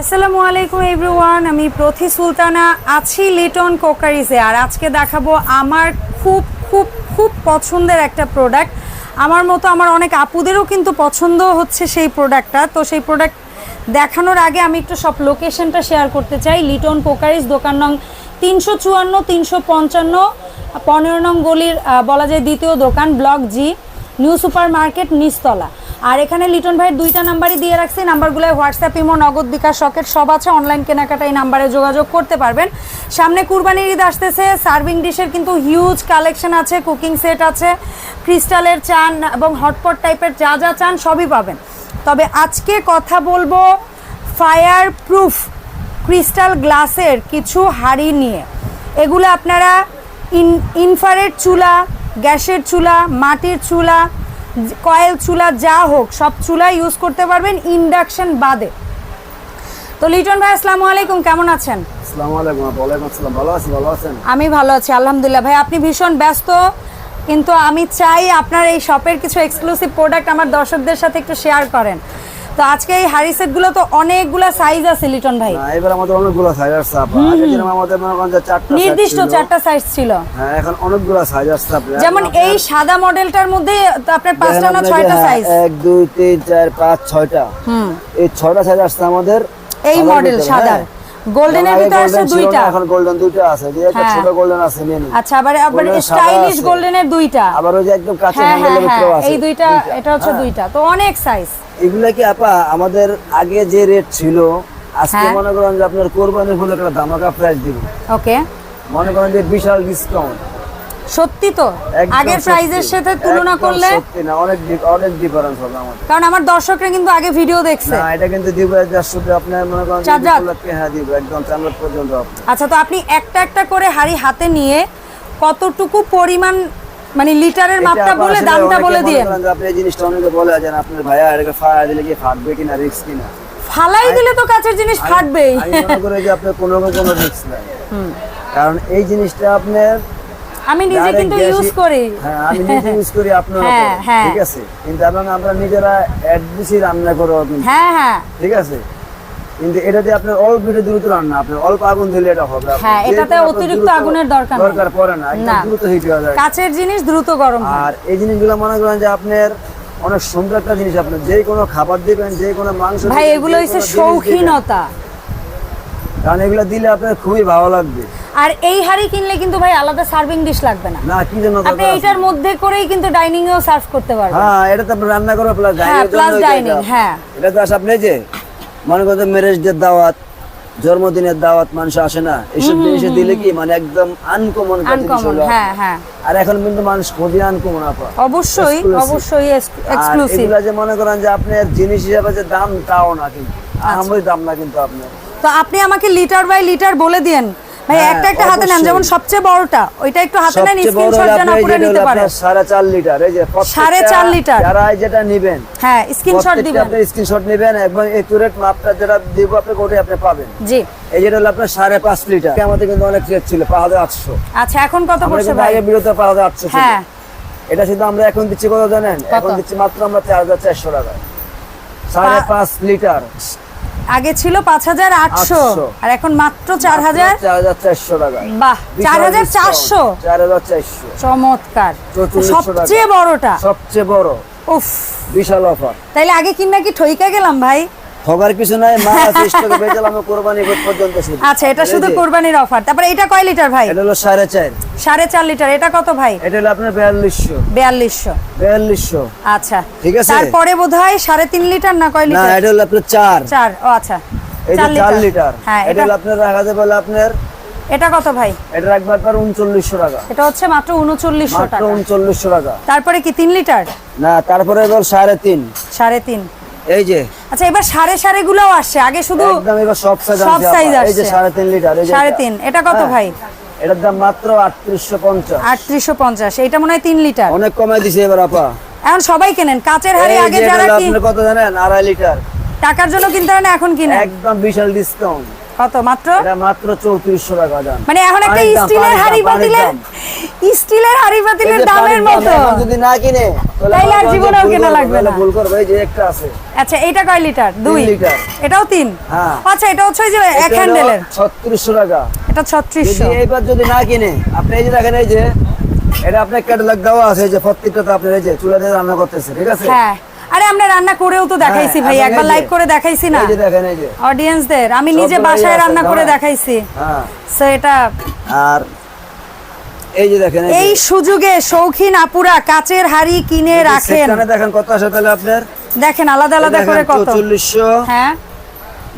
আসসালামু আলাইকুম এভরিওয়ান আমি প্রথি সুলতানা, আছি লিটন কোকারিজে। আর আজকে দেখাবো আমার খুব খুব খুব পছন্দের একটা প্রোডাক্ট আমার মতো আমার অনেক আপুদেরও কিন্তু পছন্দ হচ্ছে সেই প্রোডাক্টটা তো সেই প্রোডাক্ট দেখানোর আগে আমি একটু সব লোকেশনটা শেয়ার করতে চাই। লিটন কোকারিজ, দোকান নং তিনশো চুয়ান্ন, তিনশো পঞ্চান্ন, পনেরো নং গলির বলা যায় দ্বিতীয় দোকান, block G. New super market নিচতলা। আর এখানে লিটন ভাইয়ের দুইটা নাম্বারই দিয়ে রাখছি নাম্বারগুলো হোয়াটসঅ্যাপ, ইমো, নগদ, বিকাশ সকেট সব আছে। অনলাইন কেনাকাটা এই নাম্বারে যোগাযোগ করতে পারবেন। সামনে কুরবানির ঈদ আসতেছে, সার্ভিং ডিশের কিন্তু হিউজ কালেকশন আছে কুকিং সেট আছে ক্রিস্টালের চান এবং হটপট টাইপের যা যা চান সবই পাবেন। তবে আজকে কথা বলব ফায়ার প্রুফ ক্রিস্টাল গ্লাসের কিছু হাড়ি নিয়ে। এগুলো আপনারা ইন ইনফারেট চুলা, গ্যাসের চুলা, মাটির চুলা কয়েল চুলা যা হোক সব চুলা ইউজ করতে পারবেন ইন্ডাকশন বাদে। তো লিটন ভাই আসসালামু আলাইকুম কেমন আছেন? আসসালামু আলাইকুম। ওয়ালাইকুম আসসালাম ভালো আছি ভালো আছেন? আমি ভালো আছি আলহামদুলিল্লাহ। ভাই আপনি ভীষণ ব্যস্ত কিন্তু আমি চাই আপনার এই শপের কিছু এক্সক্লুসিভ প্রোডাক্ট আমার দর্শকদের সাথে একটু শেয়ার করেন। তো আজকে এই হাড়ি সেটগুলো তো অনেকগুলা সাইজ আছে লিটন ভাই। না এবার আমাদের অনেকগুলো সাইজ আপু। আগে যেরকম আমাদের মনে চারটা নির্দিষ্ট চারটা সাইজ ছিল। হ্যাঁ এখন অনেকগুলো সাইজ আপু। যেমন এই সাদা মডেলটার মধ্যে আপনার পাঁচটা না ছয়টা সাইজ এক দুই তিন চার পাঁচ ছয়টা। হুম। এই ছয়টা সাইজ আসছে আমাদের এই মডেল সাদা। গোল্ডেনের ভিতরে আছে দুইটা। এখন গোল্ডেন দুইটা আছে। যে একটা হ্যাঁ। ছোট গোল্ডেন আছে মেনু আচ্ছা আবার আবার স্টাইলিশ আছে। গোল্ডেনের দুইটা। আবার ওই যে একদম কাঁচা হ্যাঁ হ্যাঁ হ্যাঁ। আছে। এই দুইটা এটা হচ্ছে। দুইটা। তো অনেক সাইজ এগুলা কি আপা আমাদের আগে যে রেট ছিল আজকে হ্যাঁ। মনে করেন যে আপনার কোরবানির ফুল একটা ধামাকা প্রাইস দিব। ওকে। মনে করেন যে বিশাল ডিসকাউন্ট সত্যি তো? আগের প্রাইজের সাথে তুলনা করলে সত্যি না অনেক অনেক ডিফারেন্স হবে আমাদের। কারণ আমার দর্শকরা কিন্তু আগে ভিডিও দেখছে। না এটা কিন্তু দিব শুধু আপনার মনে করেন হ্যাঁ দিব একদম রাত পর্যন্ত। আচ্ছা তো আপনি একটা একটা করে হাড়ি হাতে নিয়ে কতটুকু পরিমাণ মানে লিটারের মাপটা বলে দামটা বলে মনে দিয়েন করেন যে আপনি এই জিনিসটা অনেকে বলে আছেন আপনার ভাইয়া এটাকে ফায়ার দিলে কি ফাটবে কিনা রিস্ক কিনা? ফালাই দিলে তো কাছের জিনিস ফাটবেই। আমি মনে করি যে আপনার কোনো রকম কোনো রিস্ক নাই। কারণ এই জিনিসটা আপনার আমি নিজে কিন্তু ইউজ করি। হ্যাঁ আমি নিজে ইউজ করি আপনার হ্যাঁ, হ্যাঁ। ঠিক আছে? কিন্তু আমরা নিজেরা অ্যাড রান্না করো হ্যাঁ হ্যাঁ। ঠিক আছে? কিন্তু এটাতে আপনার অল্প দ্রুত রান্না আপনার অল্প আগুন দিলে এটা হবে। হ্যাঁ, এটাতে অতিরিক্ত আগুনের দরকার দরকার পড়ে না দ্রুত হিট হয়ে যায়। কাছের জিনিস দ্রুত গরম আর এই জিনিসগুলো মনে করেন যে আপনার অনেক সুন্দর একটা জিনিস যে কোনো খাবার দিবেন যে কোনো মাংস ভাই এগুলো হচ্ছে শৌখিনতা। কারণ এগুলো দিলে আপনার খুবই ভালো লাগবে। আর এই হাড়ি কিনলে কিন্তু ভাই আলাদা সার্ভিং ডিশ লাগবে না। না কি জন্য আপনি? এইটার মধ্যে করেই কিন্তু ডাইনিং এও সার্ভ করতে পারবেন। হ্যাঁ এটা তো আপনি রান্না করো প্লাস হ্যাঁ, plus dining, হ্যাঁ। এটা তো আপনি যে মনে করতে ম্যারেজদের দাওয়াত জন্মদিনের দাওয়াত মানুষ আসে না। এসব জিনিসে দিলে কি মানে একদম আনকমন হ্যাঁ হ্যাঁ। আর এখন কিন্তু মানুষ খুবই আনকমন আপা। অবশ্যই অবশ্যই এক্সক্লুসিভ এগুলা যে মনে করেন যে আপনি জিনিস হিসাবে যে দাম তাও না কিন্তু। আচ্ছা। দাম না কিন্তু আপনার। তো আপনি আমাকে লিটার বাই লিটার বলে দিয়েন ভাই হ্যাঁ, একটা একটা হাতে নেন যেমন সবচেয়ে বড়টা ওইটা একটু হাতে নেন স্ক্রিনশট যেন আপনার নিতে হলো পারে আপনার সাড়ে লিটার এই যে সাড়ে চার প্রত্যেকটা লিটার। যারা যেটা নিবেন হ্যাঁ স্ক্রিনশট দিবেন আপনি স্ক্রিনশট নেবেন এবং একুরেট মাপটা যেটা দিব আপনাকে ওটাই আপনি পাবেন। জি। এই যেটা হলো আপনার সাড়ে পাঁচ লিটার। আমাদের কিন্তু অনেক রেট ছিল পাঁচ হাজার আটশো। আচ্ছা এখন কত পড়ছে ভাই? আগে বিরত পাঁচ হাজার আটশো ছিল। হ্যাঁ। এটা শুধু আমরা এখন দিচ্ছি কত জানেন? এখন দিচ্ছি মাত্র আমরা চার হাজার চারশো টাকা সাড়ে পা- পাঁচ লিটার। আগে ছিল পাঁচ হাজার আটশো আর এখন মাত্র চার হাজার? চার হাজার চারশো টাকা। বাহ চার হাজার চারশো? চার হাজার চারশো। চমৎকার। সবচেয়ে বড়টা? সবচেয়ে বড়। উফ। বিশাল অফার। তাইলে আগে কিনা কি? ঠইকা গেলাম ভাই। ঠগার কিছু নাই বেচালাম কোরবানি পর্যন্ত শুধু। আচ্ছা এটা শুধু কোরবানির অফার তারপরে এটা কয় লিটার ভাই? এটা হলো সাড়ে চার। সাড়ে চার লিটার এটা কত ভাই? এটা হলো আপনার বিয়াল্লিশশো। বিয়াল্লিশশো। বিয়াল্লিশশো। আচ্ছা। ঠিক আছে। তারপরে বোধ হয় সাড়ে তিন লিটার না কয় না লিটার এটা হলো আপনার চার। চার ও আচ্ছা। এই যে চার লিটার হ্যাঁ এটা এটা হলো আপনার রাখা যাবে আপনার এটা কত ভাই? এটা রাখবে আপনার উনচল্লিশশো টাকা। এটা হচ্ছে মাত্র উনচল্লিশশো মাত্র টাকা। উনচল্লিশশো টাকা। তারপরে কি তিন লিটার না তারপরে এবার তিন। সাড়ে তিন। এই যে। আচ্ছা এবার সাড়ে সাড়ে গুলাও আসছে। আগে শুধু একদম এবার সব সাইজ সব size এই যে সাড়ে তিন লিটার এই যে সাড়ে এটা। তিন। এটা কত হ্যাঁ। ভাই? এটার দাম মাত্র আটত্রিশশো পঞ্চাশ। আটত্রিশশো পঞ্চাশ। এটা মনে হয় তিন লিটার অনেক কমাই দিছে এবার আপা। এখন সবাই কেনেন? কাচের হাড়ি আগে যারা কি কত জানেন? আড়াই লিটার টাকার জন্য কিনতে হয় না এখন কিনে একদম বিশাল ডিসকাউন্ট কত মাত্র? এটা মাত্র চৌত্রিশশো টাকা দাম। মানে এখন একটা স্টিলের হাড়ি পাতিলের স্টিলের হাড়ি পাতিলের দামের মতো। যদি না কিনে তাহলে আর জীবনেও কেনা লাগবে না। ভুল করবে। যে একটা আছে। আচ্ছা এটা কয় লিটার? দুই? লিটার। এটাও তিন? হ্যাঁ। আচ্ছা এটা হচ্ছে যে এক হ্যান্ডেলের ছত্রিশশো টাকা। এটা ছত্রিশশো। যদি এইবার যদি না কিনে আপনি এই যে দেখেন এই যে এটা আপনার ক্যাটালগ দেওয়া আছে যে প্রত্যেকটা আপনার এই যে চুলা দিয়ে রান্না করতেছে ঠিক আছে? হ্যাঁ। আরে আমরা রান্না করেও তো দেখাইছি হ্যাঁ, ভাই একবার লাইভ করে দেখাইছি না। এই যে দেখেন এই যে। অডিয়েন্সদের আমি নিজে বাসায় রান্না করে। দেখাইছি। হ্যাঁ। সো এটা আর এই যে দেখেন এই সুযোগে শৌখিন আপুরা কাচের হাড়ি কিনে রাখেন। দেখেন কত আছে তাহলে আপনার? দেখেন আলাদা আলাদা করে কত। চল্লিশশো হ্যাঁ।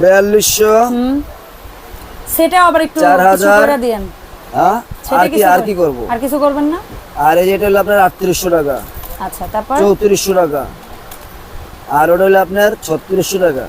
বিয়াল্লিশশো সেটা আবার একটু কিছু। করে দিয়েন। হ্যাঁ? আর কি আর কি করব? আর কিছু করবেন না? আর এই যেটা হলো আপনার আটত্রিশশো টাকা। আচ্ছা তারপর? চৌত্রিশশো টাকা। আর ওটা হলো আপনার ছত্রিশশো টাকা।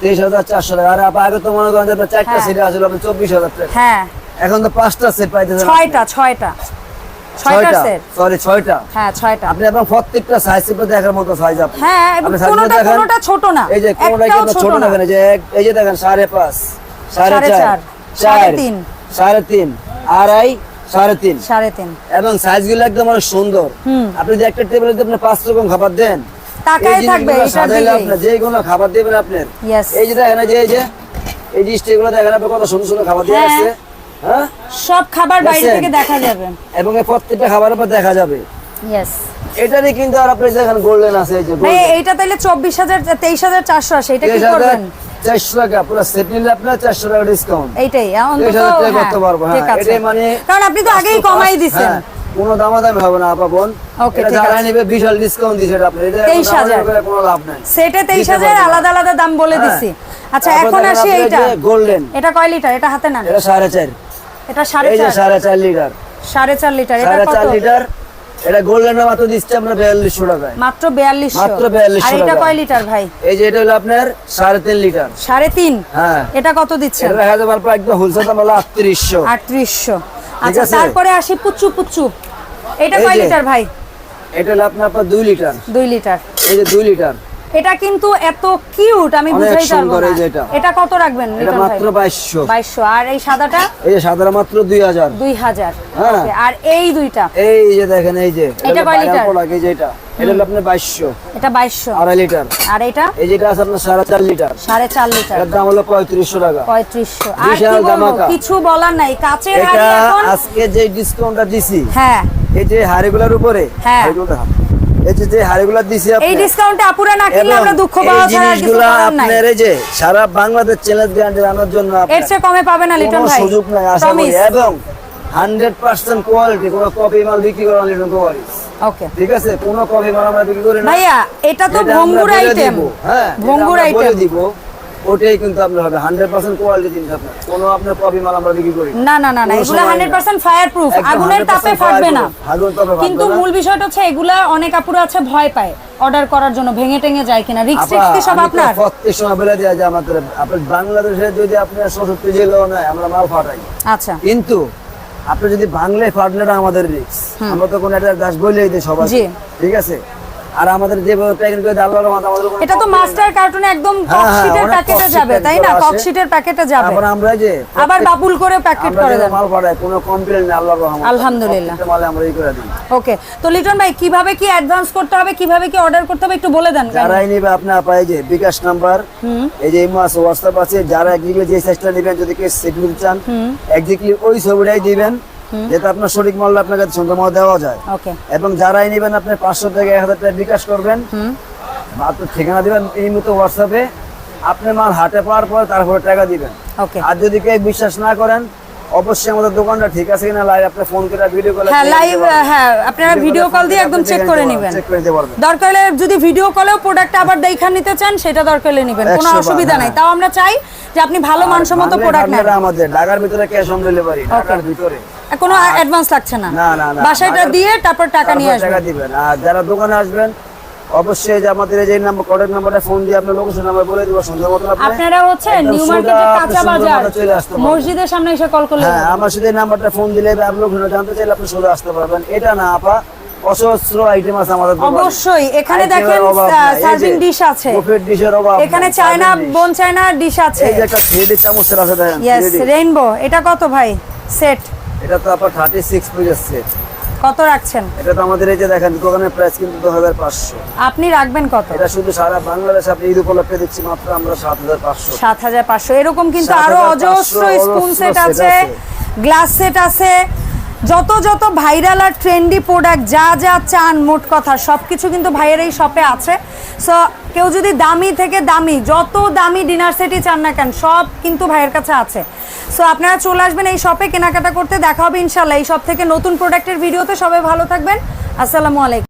তেইশ হাজার চারশো টাকা। আর আগে তো মনে করেন যে আপনার চারটা হ্যাঁ। সেট আসলে আপনার চব্বিশ হাজার টাকা। হ্যাঁ। এখন তো পাঁচটা সেট পাইতেছেন ছয়টা ছয়টা। ছয়টা ছয়টা? সরি ছয়টা? হ্যাঁ ছয়টা। আপনি প্রত্যেকটা সাইজ দেখার মতো সাইজ আপনি। হ্যাঁ এবং আপনি size কোনোটা দেখেন। কোনোটা ছোট না। এই যে কোনটা কিন্তু ছোট ছোট না এই যে এই যে দেখেন সাড়ে পাঁচ সাড়ে চার সাড়ে তিন। সাড়ে তিন আড়াই সাড়ে তিন। সাড়ে তিন। এবং সাইজগুলো একদম অনেক সুন্দর। আপনি যে একটা টেবিলে আপনি পাঁচ রকম খাবার দেন তাকায় থাকবে এটার দিকেই। যে কোনো খাবার দেবেন Yes. এই যে দেখেন যে এই যে এই দেখেন আপনি কত সুন্দর সুন্দর খাবার দিয়ে হ্যাঁ। আছে হ্যাঁ? সব খাবার বাইরে থেকে দেখা যাবে। এবং এই প্রত্যেকটা খাবারের উপর দেখা যাবে। ইয়েস এটারই কিন্তু আর আপনি দেখেন গোল্ডেন আছে এই যে ভাই এইটা তাহলে চব্বিশ হাজার তেইশ হাজার চারশো আসে এটা কি করবেন? চারশো টাকা পুরো সেট নিলে আপনার চারশো টাকা ডিসকাউন্ট এইটাই অন্তত হ্যাঁ, করতে পারব হ্যাঁ এটাই মানে কারণ আপনি তো আগেই কমাই দিছেন। হ্যাঁ, কোনো দামাদামি হবে না আপা বোন। এটা যারা নেবে বিশাল ডিসকাউন্ট দিছে এটা আপনি এটা 23,000 করে কোনো লাভ নাই। সেটা তেইশ দিতে হাজার পারব না। আলাদা আলাদা দাম বলে হ্যাঁ। দিছি। আচ্ছা এখন আসি এইটা। গোল্ডেন এটা কয় লিটার এটা হাতে না এটা সাড়ে চার। এটা সাড়ে এই যে চার? সাড়ে চার লিটার সাড়ে চার লিটার এটা কত চার লিটার এটা মাত্র দিচ্ছে বিয়াল্লিশশো টাকায়। মাত্র বিয়াল্লিশশো। মাত্র 4200 আর এটা কয় লিটার ভাই? এই যে এটা হলো আপনার সাড়ে তিন লিটার সাড়ে তিন? হ্যাঁ। এটা কত দিচ্ছেন? এটা যাবে একদম হোলসেল দাম হলো আটত্রিশশো। আটত্রিশশো। আচ্ছা তারপরে আসি পুচ্চু পুচ্চু এটা কয়। লিটার ভাই? এটা হলো আপনার 2 লিটার। 2 লিটার। এই যে 2 লিটার। এটা কিন্তু এত কিউট আমি বুঝাই পারব না। এটা। কত রাখবেন? এটা মাত্র বাইশশো। বাইশশো। আর এই সাদাটা? এই যে সাদারা মাত্র দুই হাজার। দুই হাজার। হ্যাঁ। আর এই দুইটা? এই যে দেখেন এই যে। এটা কয় লিটার? লাগে যে এটা। এটা হলো আপনার বাইশশো। এটা বাইশশো। আড়াই লিটার। আর এটা? এই যেটা আছে আপনার সাড়ে চার লিটার। সাড়ে চার লিটার। এর দাম হলো পঁয়ত্রিশশো টাকা। পঁয়ত্রিশশো। আর কি বলব। কিছু বলার নাই। কাচের হাড়ি এখন আজকে যে ডিসকাউন্টটা দিছি হ্যাঁ। এই যে হাড়িগুলোর উপরে হ্যাঁ। হাড়িগুলো দেখান। এই যে যে দিছি এই ডিসকাউন্টে আপুরা না কিনলে আমরা দুঃখ পাওয়া ছাড়া আর কিছু করার নাই। এই যে সারা বাংলাদেশ চ্যালেঞ্জ গ্যারান্টি আনার জন্য এর চেয়ে কমে পাবে না লিটন ভাই। সুযোগ নাই আশা করি। এবং হান্ড্রেড পার্সেন্ট কোয়ালিটি কোনো কপি মাল বিক্রি করা লিটন কোয়ালিটি ওকে ঠিক আছে? কোনো কপি মাল আমরা বিক্রি করি না। ভাইয়া এটা তো ভঙ্গুর আইটেম হ্যাঁ ভঙ্গুর দিব। ওটাই কিন্তু আপনার হবে হান্ড্রেড পার্সেন্ট কোয়ালিটি জিনিস আপনার। কোনো আপনার কপি মাল আমরা বিক্রি করি না। না না না এগুলা সময় হান্ড্রেড পার্সেন্ট ফায়ার প্রুফ আগুনের তাপে ফাটবে না। কিন্তু মূল বিষয়টা হচ্ছে এগুলা অনেক আপুরা আছে ভয় পায়। অর্ডার করার জন্য ভেঙে টেঙে যায় কিনা টিক্স কি সব আপনার? প্রত্যেক সময় বলে যায় আমাদের আপনার বাংলাদেশে যদি আপনার আমরা মাল ফাটাই। আচ্ছা। কিন্তু আপনি যদি বাংলায় ফাটলে আমাদের রিক্স আমরা তো কোনো একটা গাছ বলেই দিই সবাই ঠিক আছে? আর আমাদের যেভাবে প্যাকেট করে আমাদের এটা তো মাস্টার কার্টুনে একদম হ্যাঁ, হ্যাঁ, ককশিটের প্যাকেটে যাবে তাই না। ককশিটের প্যাকেটে যাবে। তারপর আমরা যে আবার বাবুল করে প্যাকেট করে দেন মাল ফাটাই কোনো কমপ্লেন নেই আল্লাহর রহমতে। আলহামদুলিল্লাহ। মালে আমরা এই করে দিই। ওকে তো লিটন ভাই কীভাবে কি অ্যাডভান্স করতে হবে কীভাবে কি অর্ডার করতে হবে একটু বলে দেন। যারাই নিবে আপনি পাই যে বিকাশ নাম্বার এই যে ইমো আছে হোয়াটসঅ্যাপ আছে যারা একদিকে যে সাইজটা নেবেন যদি কেউ নিতে চান একদিকে ওই ছবিটাই দিবেন। যেটা আপনার সঠিক আপনার কাছে সুন্দর দেওয়া যায়। এবং যারাই নেবেন আপনি পাঁচশো থেকে এক হাজার টাকা বিকাশ করবেন। আপনার ঠিকানা দিবেন এই মতো হোয়াটসঅ্যাপে আপনি মাল পাওয়ার পর তারপরে টাকা দিবেন। আর যদি কেউ বিশ্বাস না করেন অবশ্যই আমাদের দোকানটা ঠিক আছে কিনা লাইভ আপনি ফোন করে ভিডিও কলে হ্যাঁ লাইভ হ্যাঁ আপনারা ভিডিও কল দিয়ে একদম চেক করে নেবেন। চেক করে নিতে পারবেন। দরকার হলে যদি ভিডিও কলেও প্রোডাক্ট আবার দেখা নিতে চান সেটা দরকার হলে নেবেন। কোনো 100 অসুবিধা নাই। হ্যাঁ। তাও আমরা চাই যে আপনি ভালো মানসম্মত প্রোডাক্ট নেন। আমাদের ঢাকার ভিতরে ক্যাশ অন ডেলিভারি ঢাকার ভিতরে। কোনো অ্যাডভান্স লাগছে না। না, না, না। বাসায়টা দিয়ে তারপর টাকা নিয়ে তারপর টাকা দিবেন। আর যারা দোকানে আসবেন অবশ্যই যে আমাদের এই নাম্বার নাম্বারটা ফোন দিয়ে আপনার লোকেশন নাম্বার বলে দিব সুন্দর মতো আপনি আপনারা হচ্ছে নিউ মার্কেটের কাঁচা বাজার। মসজিদের সামনে এসে কল করলে হ্যাঁ আমার সাথে নাম্বারটা ফোন দিলে আপনি লোকেশন জানতে চাইলে আপনি সোজা আসতে পারবেন। এটা না আপা অসহস্র আইটেম আছে আমাদের অবশ্যই এখানে দেখেন সার্ভিং ডিশ আছে। buffet dish অভাব এখানে চায়না বোন চায়না ডিশ আছে। এই যে একটা থ্রি চামচের আছে দেখেন ইয়েস রেইনবো এটা কত ভাই? সেট এটা তো আপনার থার্টি সিক্স পিসের সেট কত রাখছেন? এটা তো আমাদের এই যে দেখেন দোকানের প্রাইস কিন্তু দু হাজার পাঁচশো। আপনি রাখবেন কত? এটা শুধু সারা বাংলাদেশ আপনি ঈদ উপলক্ষে দিচ্ছি মাত্র আমরা সাত হাজার পাঁচশো। সাত হাজার পাঁচশো। এরকম কিন্তু 7,500 আরও অজস্র স্পুন সেট আছে। গ্লাস সেট আছে। যত যত ভাইরাল আর ট্রেন্ডি প্রোডাক্ট যা যা চান, মোট কথা সব কিছু কিন্তু ভাইয়ের এই শপে আছে। সো কেউ যদি দামি থেকে দামি, যত দামি ডিনার সেটই চান না কেন, সব কিন্তু ভাইয়ের কাছে আছে। সো আপনারা চলে আসবেন এই শপে কেনাকাটা করতে, দেখা হবে ইনশাল্লাহ এই সব থেকে নতুন প্রোডাক্টের ভিডিওতে সবাই ভালো থাকবেন। আসসালামু আলাইকুম।